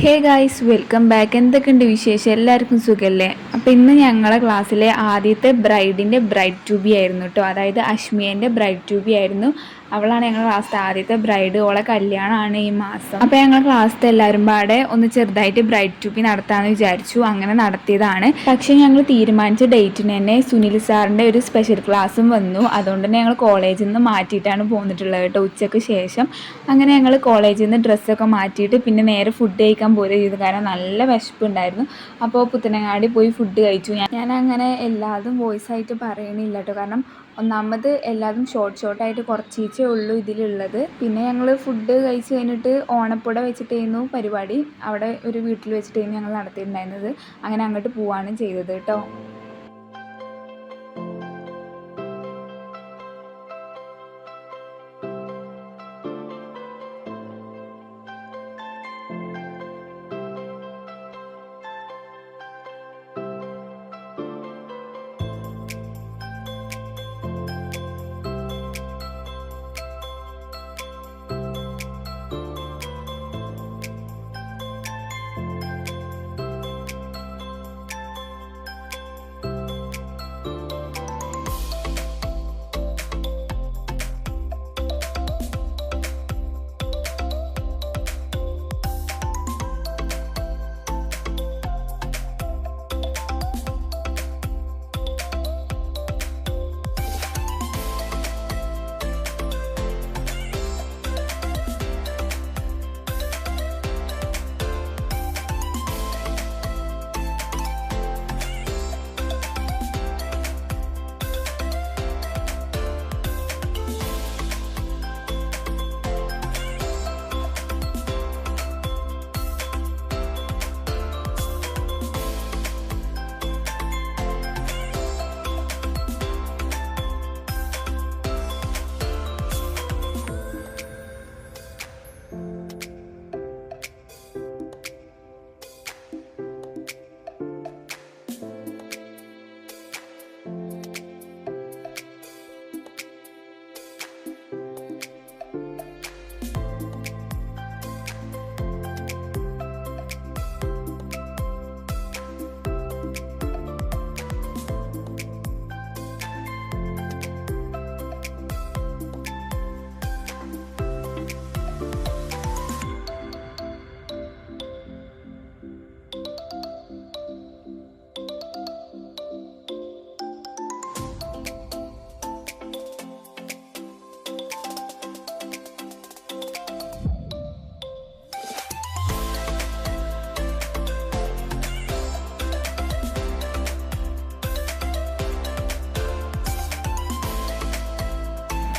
Hey guys welcome back എന്തൊക്കെയുണ്ട് വിശേഷം? എല്ലാവർക്കും സുഖമല്ലേ അപ്പോൾ ഇന്ന് ഞങ്ങളുടെ ക്ലാസ്സിലെ ആദ്യത്തെ ബ്രൈഡിന്റെ ബ്രൈഡ് ട്യൂബി ആയിരുന്നു കേട്ടോ അതായത് അഷ്മിയന്റെ ബ്രൈഡ് ട്യൂബി ആയിരുന്നു. അവളാണ് ഞങ്ങളുടെ ക്ലാസ്സിലെ ആദ്യത്തെ ബ്രൈഡ് ഓളെ കല്യാണമാണ് ഈ മാസം. അപ്പോൾ ഞങ്ങൾ ക്ലാസ്സിലെ എല്ലാവരും പാടെ ഒന്ന് ചെറുതായിട്ട് ബ്രൈഡ് ടൂപ്പി നടത്താമെന്ന് വിചാരിച്ചു. അങ്ങനെ നടത്തിയതാണ്. പക്ഷേ ഞങ്ങൾ തീരുമാനിച്ച ഡേറ്റിന് തന്നെ സുനിൽ സാറിന്റെ ഒരു സ്പെഷ്യൽ ക്ലാസ്സും വന്നു. അതുകൊണ്ട് തന്നെ ഞങ്ങൾ കോളേജിൽ നിന്ന് മാറ്റിയിട്ടാണ് പോന്നിട്ടുള്ളത് കേട്ടോ ഉച്ചയ്ക്ക് ശേഷം. അങ്ങനെ ഞങ്ങൾ കോളേജിൽ നിന്ന് ഡ്രസ്സൊക്കെ മാറ്റിയിട്ട് പിന്നെ നേരെ ഫുഡ് കഴിക്കാൻ പോരുക ചെയ്തു. കാരണം നല്ല വിശപ്പുണ്ടായിരുന്നു. അപ്പോൾ പുത്തനങ്ങാടി പോയി ഫുഡ് കഴിച്ചു. ഞാൻ അങ്ങനെ എല്ലാതും വോയിസ് ആയിട്ട് പറയണില്ല കേട്ടോ. കാരണം ഒന്നാമത് എല്ലാതും ഷോർട്ട് ഷോർട്ടായിട്ട് കുറച്ചീച്ചേ ഉള്ളൂ ഇതിലുള്ളത്. പിന്നെ ഞങ്ങൾ ഫുഡ് കഴിച്ച് കഴിഞ്ഞിട്ട് ഓണപ്പുട വെച്ചിട്ടായിരുന്നു പരിപാടി. അവിടെ ഒരു വീട്ടിൽ വെച്ചിട്ടായിരുന്നു ഞങ്ങൾ നടത്തിയിട്ടുണ്ടായിരുന്നത്. അങ്ങനെ അങ്ങോട്ട് പോവാണ് ചെയ്തത് കേട്ടോ.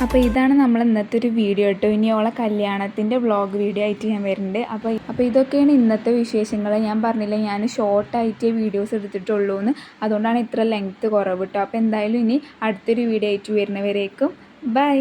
അപ്പോൾ ഇതാണ് നമ്മൾ ഇന്നത്തെ ഒരു വീഡിയോ കേട്ടോ ഇനി ഓളെ കല്യാണത്തിന്റെ വ്ളോഗ് വീഡിയോ ആയിട്ട് ഞാൻ വരുന്നുണ്ട് അപ്പോൾ അപ്പോൾ ഇതൊക്കെയാണ് ഇന്നത്തെ വിശേഷങ്ങൾ ഞാൻ പറഞ്ഞില്ല ഞാൻ ഷോർട്ടായിട്ടേ വീഡിയോസ് എടുത്തിട്ടുള്ളൂ എന്ന് അതുകൊണ്ടാണ് ഇത്ര ലെങ്ത്ത് കുറവ് കേട്ടോ അപ്പോൾ എന്തായാലും ഇനി അടുത്തൊരു വീഡിയോ ആയിട്ട് വരുന്നവരേക്കും. ബൈ